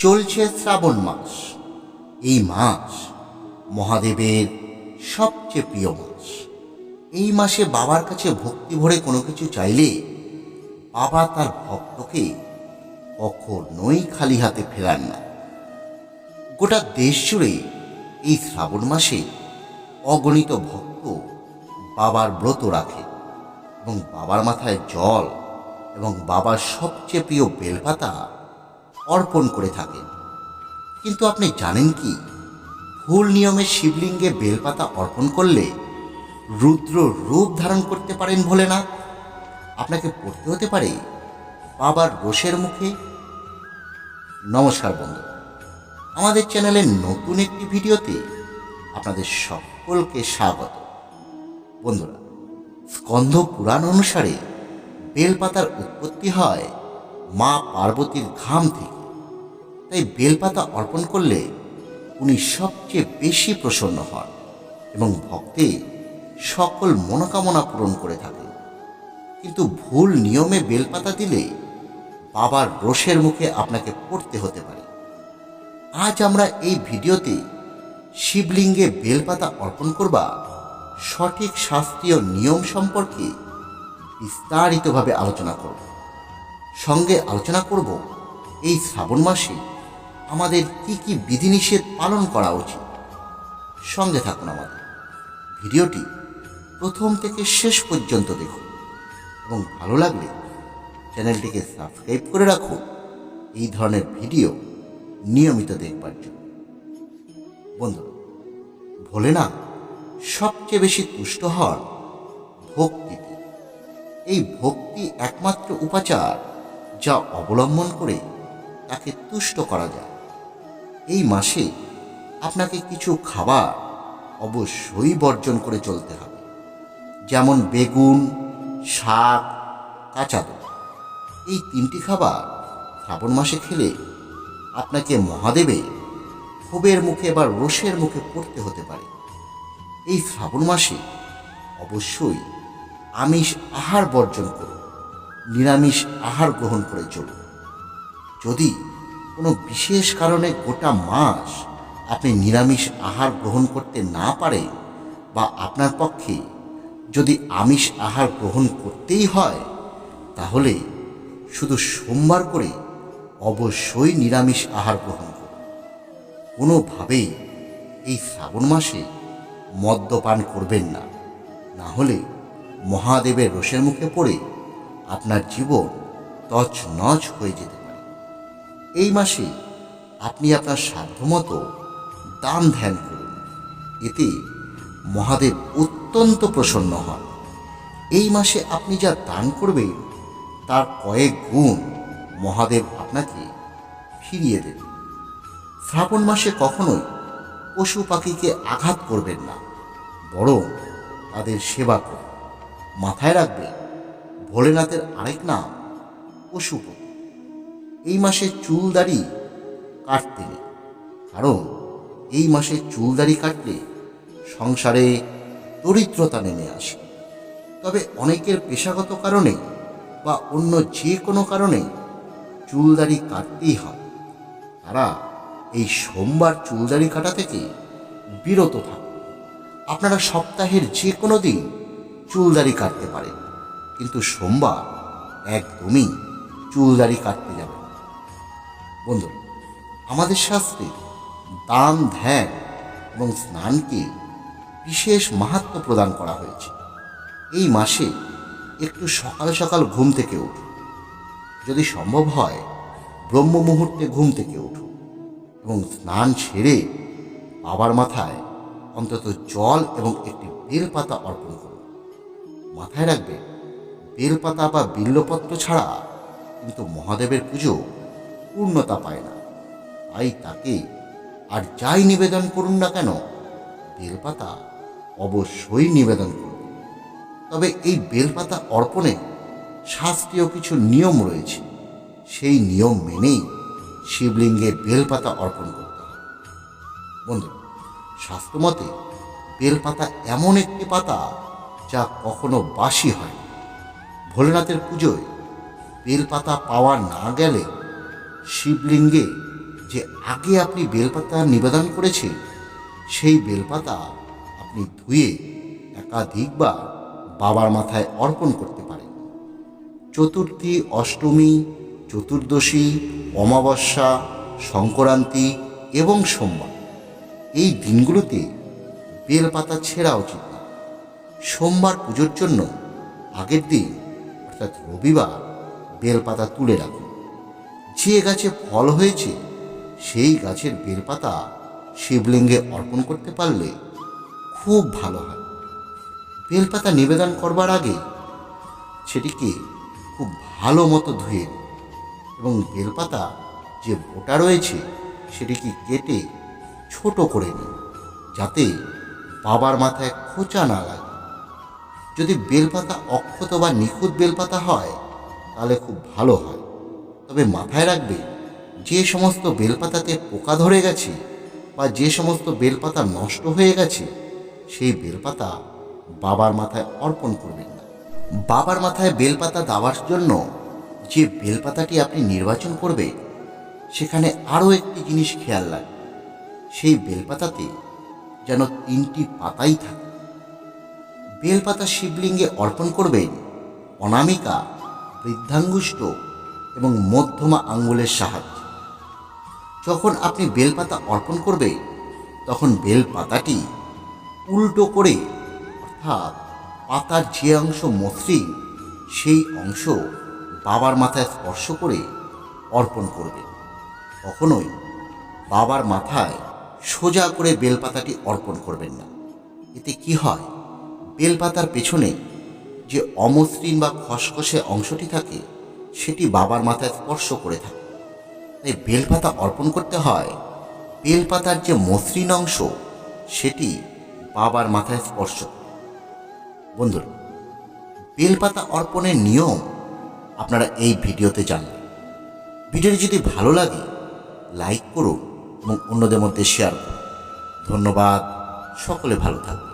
চলছে শ্রাবণ মাস। এই মাস মহাদেবের সবচেয়ে প্রিয় মাস। এই মাসে বাবার কাছে ভক্তি ভরে কোনো কিছু চাইলে বাবা তার ভক্তকে কখনোই খালি হাতে ফেরান না। গোটা দেশ জুড়ে এই শ্রাবণ মাসে অগণিত ভক্ত বাবার ব্রত রাখে এবং বাবার মাথায় জল এবং বাবার সবচেয়ে প্রিয় বেলপাতা অর্পণ করে থাকেন। কিন্তু আপনি জানেন কি? ভুল নিয়মে শিবলিঙ্গে বেলপাতা অর্পণ করলে রুদ্র রূপ ধারণ করতে পারেন ভোলেনাথ আপনাকে পড়তে হতে পারে বাবার রোষের মুখে। নমস্কার বন্ধু। আমাদের চ্যানেলের নতুন একটি ভিডিওতে আপনাদের সকলকে স্বাগত। বন্ধুরা, স্কন্ধ পুরাণ অনুসারে বেলপাতার উৎপত্তি হয় মা পার্বতীর ঘাম থেকে। তাই বেলপাতা অর্পণ করলে উনি সবচেয়ে বেশি প্রসন্ন হন এবং ভক্তের সকল মনোকামনা পূরণ করে থাকেন। কিন্তু ভুল নিয়মে বেলপাতা দিলে বাবার রোষের মুখে আপনাকে পড়তে হতে পারে। আজ আমরা এই ভিডিওতে শিবলিঙ্গে বেলপাতা অর্পণ করবা সঠিক শাস্ত্রীয় নিয়ম সম্পর্কে বিস্তারিতভাবে আলোচনা করব। সঙ্গে আলোচনা করব এই শ্রাবণ মাসে আমাদের কি কি বিধিনিষেধ পালন করা উচিত? সঙ্গে থাকুন আমাদের। ভিডিওটি প্রথম থেকে শেষ পর্যন্ত দেখুন এবং ভালো লাগলে চ্যানেলটিকে সাবস্ক্রাইব করে রাখুন। এই ধরনের ভিডিও নিয়মিত দেখবার জন্য। বন্ধুরা ভোলেনা সবচেয়ে বেশি তুষ্ট হন ভক্তিতে। এই ভক্তি একমাত্র উপাচার যা অবলম্বন করে তাকে তুষ্ট করা যায়। এই মাসে আপনাকে কিছু খাবার অবশ্যই বর্জন করে চলতে হবে। যেমন বেগুন, শাক, কাঁচা দই এই তিনটি খাবার শ্রাবণ মাসে খেলে আপনাকে মহাদেবে ক্ষোভের মুখে বা রোষের মুখে পড়তে হতে পারে। এই শ্রাবণ মাসে অবশ্যই আমিষ আহার বর্জন করুন। নিরামিষ আহার গ্রহণ করে চলুন। যদি কোনো বিশেষ কারণে গোটা মাস আপনি নিরামিষ আহার গ্রহণ করতে না পারে বা আপনার পক্ষে যদি আমিষ আহার গ্রহণ করতেই হয়, তাহলে শুধু সোমবার করে অবশ্যই নিরামিষ আহার গ্রহণ করুন। কোনোভাবেই এই শ্রাবণ মাসে মদ্যপান করবেন না। না হলে মহাদেবের রোষের মুখে পড়ে আপনার জীবন তছ নচ হয়ে যেতে এই মাসে আপনি আপনার সাধ্যমতো দান ধ্যান করুন। এতে মহাদেব অত্যন্ত প্রসন্ন হন। এই মাসে আপনি যা দান করবেন, তার কয়েক গুণ মহাদেব আপনাকে ফিরিয়ে দেবে শ্রাবণ মাসে কখনোই পশু পাখিকে আঘাত করবেন না, বরং তাদের সেবা করুন। মাথায় রাখবেন, ভোলেনাথের আরেক নাম পশুপতি। এই মাসে চুল দাড়ি কাটতে। নেই কারণ এই মাসে চুল দাড়ি কাটলে সংসারে দরিদ্রতা নেমে আসে। তবে অনেকের পেশাগত কারণে বা অন্য যে কোনো কারণে চুলদাড়ি কাটতেই হয়। তারা এই সোমবার চুলদাড়ি কাটা থেকে বিরত থাকুন। আপনারা সপ্তাহের যে কোনো দিন চুলদাড়ি কাটতে পারেন। কিন্তু সোমবার একদমই চুলদাড়ি কাটতে যাবেন। বন্ধুরা আমাদের শাস্ত্রে দান, ধ্যান এবং স্নানকে বিশেষ মাহাত্ম প্রদান করা হয়েছে। এই মাসে একটু সকাল সকাল ঘুম থেকে উঠুন যদি সম্ভব হয়, ব্রহ্ম মুহূর্তে ঘুম থেকে উঠুন এবং স্নান সেরে বাবার মাথায় অন্তত জল এবং একটি বেলপাতা অর্পণ করুন মাথায় রাখবেন বেলপাতা বা বিল্লপত্র ছাড়া কিন্তু মহাদেবের পুজো পূর্ণতা পায় না। তাই তাকে আর যাই নিবেদন করুন না কেন, বেলপাতা অবশ্যই নিবেদন করুন। তবে এই বেলপাতা অর্পণে শাস্ত্রীয় কিছু নিয়ম রয়েছে। সেই নিয়ম মেনেই শিবলিঙ্গে বেলপাতা অর্পণ করতে হয় বন্ধু, শাস্ত্রমতে বেলপাতা এমন একটি পাতা যা কখনো বাসি হয়। ভোলেনাথের পুজোয় বেলপাতা পাওয়া না গেলে শিবলিঙ্গে যে আগে আপনি বেলপাতা নিবেদন করেছেন, সেই বেলপাতা আপনি ধুয়ে একাধিকবার বাবার মাথায় অর্পণ করতে পারেন। চতুর্থী অষ্টমী, চতুর্দশী, অমাবস্যা, সংক্রান্তি এবং সোমবার। এই দিনগুলোতে বেলপাতা ছেঁড়া উচিত না। সোমবার পুজোর জন্য আগের দিন, অর্থাৎ রবিবার, বেলপাতা তুলে রাখুন। যে গাছে ফল হয়েছে, সেই গাছের বেলপাতা শিবলিঙ্গে অর্পণ করতে পারলে খুব ভালো হয়। বেলপাতা নিবেদন করবার আগে সেটিকে খুব ভালো মতো ধুয়ে এবং বেলপাতা যে বোটা রয়েছে, সেটিকে কেটে ছোট করে নিন যাতে বাবার মাথায় খোঁচা না লাগে। যদি বেলপাতা অক্ষত বা নিখুঁত বেলপাতা হয়, তাহলে খুব ভালো হয়। তবে মাথায় রাখবে, যে সমস্ত বেলপাতাতে পোকা ধরে গেছে বা যে সমস্ত বেলপাতা নষ্ট হয়ে গেছে, সেই বেলপাতা বাবার মাথায় অর্পণ করবেন না। বাবার মাথায় বেলপাতা দেওয়ার জন্য যে বেলপাতাটি আপনি নির্বাচন করবেন সেখানে আরও একটি জিনিস খেয়াল রাখবে সেই বেলপাতাতে যেন তিনটি পাতাই থাকে। বেলপাতা শিবলিঙ্গে অর্পণ করবেন অনামিকা বৃদ্ধাঙ্গুষ্ঠ এবং মধ্যমা আঙ্গুলের সাহায্যে। যখন আপনি বেলপাতা অর্পণ করবেন তখন বেলপাতাটি উল্টো করে, অর্থাৎ পাতার যে অংশ মসৃণ, সেই অংশ বাবার মাথায় স্পর্শ করে অর্পণ করবে। কখনোই বাবার মাথায় সোজা করে বেলপাতাটি অর্পণ করবেন না। এতে কি হয়? বেলপাতার পেছনে যে অমসৃণ বা খসখসে অংশটি থাকে সেটি বাবার মাথায় স্পর্শ করে থাকে। তাই বেলপাতা অর্পণ করতে হয়। বেলপাতার যে মসৃণ অংশ, সেটি বাবার মাথায় স্পর্শ। বন্ধুরা, বেলপাতা অর্পণের নিয়ম আপনারা এই ভিডিওতে জানবেন। ভিডিওটি যদি ভালো লাগে, লাইক করুন এবং অন্যদের মধ্যে শেয়ার করুন। ধন্যবাদ। সকলে ভালো থাকবেন